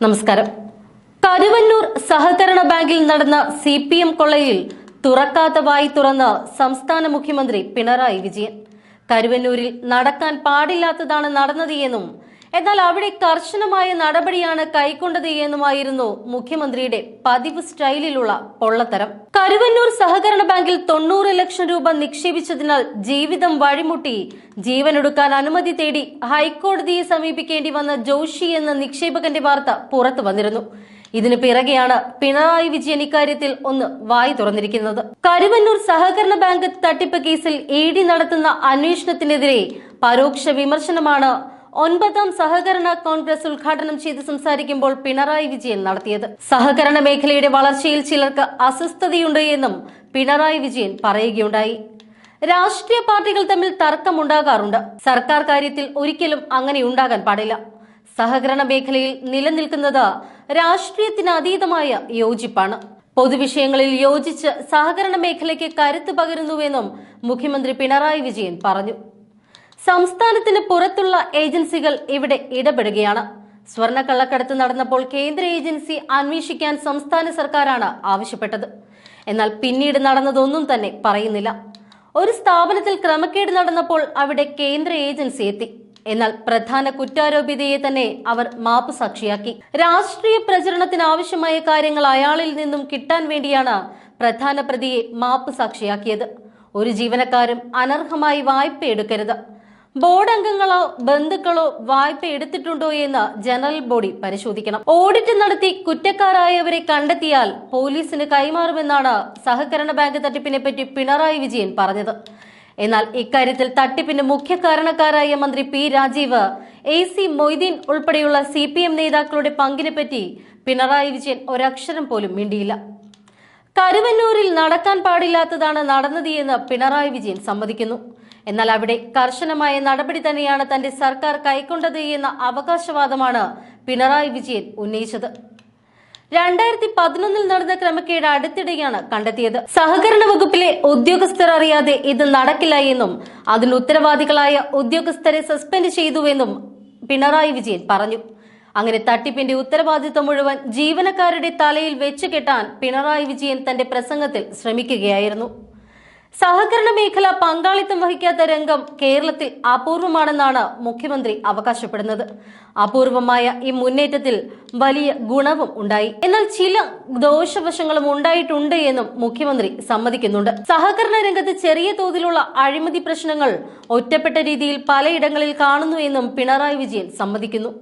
നമസ്കാരം. കരുവന്നൂർ സഹകരണ ബാങ്കിൽ നടന്ന സി പി എം കൊള്ളയിൽ തുറക്കാത്ത വായി തുറന്ന് സംസ്ഥാന മുഖ്യമന്ത്രി പിണറായി വിജയൻ. കരുവന്നൂരിൽ നടക്കാൻ പാടില്ലാത്തതാണ് നടന്നത് എന്നും എന്നാൽ അവിടെ കർശനമായ നടപടിയാണ് കൈക്കൊണ്ടത് എന്നുമായിരുന്നു മുഖ്യമന്ത്രിയുടെ പതിവ് സ്റ്റൈലിലുള്ള പൊള്ളത്തരം. കരുവന്നൂർ സഹകരണ ബാങ്കിൽ തൊണ്ണൂറ് ലക്ഷം രൂപ നിക്ഷേപിച്ചതിനാൽ ജീവിതം വഴിമുട്ടി. ജീവനൊടുക്കാൻ അനുമതി തേടി ഹൈക്കോടതിയെ സമീപിക്കേണ്ടി വന്ന ജോഷി എന്ന നിക്ഷേപകന്റെ വാർത്ത പുറത്തു വന്നിരുന്നു. ഇതിനു പിറകെയാണ് പിണറായി വിജയൻ ഇക്കാര്യത്തിൽ ഒന്ന് വായി തുറന്നിരിക്കുന്നത്. കരുവന്നൂർ സഹകരണ ബാങ്ക് തട്ടിപ്പ് കേസിൽ ഇ ഡി നടത്തുന്ന അന്വേഷണത്തിനെതിരെ പരോക്ഷ വിമർശനമാണ് ഒൻപതാം സഹകരണ കോൺഗ്രസ് ഉദ്ഘാടനം ചെയ്ത് സംസാരിക്കുമ്പോൾ പിണറായി വിജയൻ നടത്തിയത്. സഹകരണ മേഖലയുടെ വളർച്ചയിൽ ചിലർക്ക് അസ്വസ്ഥതയുണ്ട് എന്നും പിണറായി വിജയൻ പറയുകയുണ്ടായി. രാഷ്ട്രീയ പാർട്ടികൾ തമ്മിൽ തർക്കമുണ്ടാകാറുണ്ട്. സർക്കാർ കാര്യത്തിൽ ഒരിക്കലും അങ്ങനെ ഉണ്ടാകാൻ പാടില്ല. സഹകരണ മേഖലയിൽ നിലനിൽക്കുന്നത് രാഷ്ട്രീയത്തിന് അതീതമായ യോജിപ്പാണ്. പൊതുവിഷയങ്ങളിൽ യോജിച്ച് സഹകരണ മേഖലയ്ക്ക് കരുത്ത് പകരുന്നുവെന്നും മുഖ്യമന്ത്രി പിണറായി വിജയൻ പറഞ്ഞു. സംസ്ഥാനത്തിന് പുറത്തുള്ള ഏജൻസികൾ ഇവിടെ ഇടപെടുകയാണ്. സ്വർണക്കള്ളക്കടത്ത് നടന്നപ്പോൾ കേന്ദ്ര ഏജൻസി അന്വേഷിക്കാൻ സംസ്ഥാന സർക്കാരാണ് ആവശ്യപ്പെട്ടത്. എന്നാൽ പിന്നീട് നടന്നതൊന്നും തന്നെ പറയുന്നില്ല. ഒരു സ്ഥാപനത്തിൽ ക്രമക്കേട് നടന്നപ്പോൾ അവിടെ കേന്ദ്ര ഏജൻസി എത്തി. എന്നാൽ പ്രധാന കുറ്റാരോപിതയെ തന്നെ അവർ മാപ്പ് സാക്ഷിയാക്കി. രാഷ്ട്രീയ പ്രചരണത്തിന് ആവശ്യമായ കാര്യങ്ങൾ അയാളിൽ നിന്നും കിട്ടാൻ വേണ്ടിയാണ് പ്രധാന പ്രതിയെ മാപ്പ് സാക്ഷിയാക്കിയത്. ഒരു ജീവനക്കാരും അനർഹമായി വായ്പ എടുക്കരുത് ബോർഡ് അംഗങ്ങളോ ബന്ധുക്കളോ വായ്പ എടുത്തിട്ടുണ്ടോ എന്ന് ജനറൽ ബോഡി പരിശോധിക്കണം. ഓഡിറ്റ് നടത്തി കുറ്റക്കാരായവരെ കണ്ടെത്തിയാൽ പോലീസിന് കൈമാറുമെന്നാണ് സഹകരണ ബാങ്ക് തട്ടിപ്പിനെ പറ്റി പിണറായി വിജയൻ പറഞ്ഞത്. എന്നാൽ ഇക്കാര്യത്തിൽ തട്ടിപ്പിന് മുഖ്യ കാരണക്കാരായ മന്ത്രി P Rajeev A C Moideen ഉൾപ്പെടെയുള്ള സി പി എം നേതാക്കളുടെ പങ്കിനെ പറ്റി പിണറായി വിജയൻ ഒരക്ഷരം പോലും മിണ്ടിയില്ല. കരുവന്നൂരിൽ നടക്കാൻ പാടില്ലാത്തതാണ് നടന്നത് എന്ന് പിണറായി വിജയൻ സമ്മതിക്കുന്നു. എന്നാൽ അവിടെ കർശനമായ നടപടി തന്നെയാണ് തന്റെ സർക്കാർ കൈക്കൊണ്ടത് എന്ന അവകാശവാദമാണ് പിണറായി വിജയൻ ഉന്നയിച്ചത്. രണ്ടായിരത്തി പതിനൊന്നിൽ നടന്ന ക്രമക്കേട് അടുത്തിടെയാണ് കണ്ടെത്തിയത്. സഹകരണ വകുപ്പിലെ ഉദ്യോഗസ്ഥർ അറിയാതെ ഇത് നടക്കില്ല എന്നും അതിന് ഉത്തരവാദികളായ ഉദ്യോഗസ്ഥരെ സസ്പെൻഡ് ചെയ്തുവെന്നും പിണറായി വിജയൻ പറഞ്ഞു. അങ്ങനെ തട്ടിപ്പിന്റെ ഉത്തരവാദിത്വം മുഴുവൻ ജീവനക്കാരുടെ തലയിൽ വെച്ചുകെട്ടാൻ പിണറായി വിജയൻ തന്റെ പ്രസംഗത്തിൽ ശ്രമിക്കുകയായിരുന്നു. സഹകരണ മേഖല പങ്കാളിത്തം വഹിക്കാത്ത രംഗം കേരളത്തിൽ അപൂർവമാണെന്നാണ് മുഖ്യമന്ത്രി അവകാശപ്പെടുന്നത്. അപൂർവമായ ഈ മുന്നേറ്റത്തിൽ വലിയ ഗുണവും ഉണ്ടായി. എന്നാൽ ചില ദോഷവശങ്ങളും ഉണ്ടായിട്ടുണ്ട് എന്നും മുഖ്യമന്ത്രി സമ്മതിക്കുന്നുണ്ട്. സഹകരണ രംഗത്ത് ചെറിയ തോതിലുള്ള അഴിമതി പ്രശ്നങ്ങൾ ഒറ്റപ്പെട്ട രീതിയിൽ പലയിടങ്ങളിൽ കാണുന്നു എന്നും പിണറായി വിജയൻ സമ്മതിക്കുന്നു.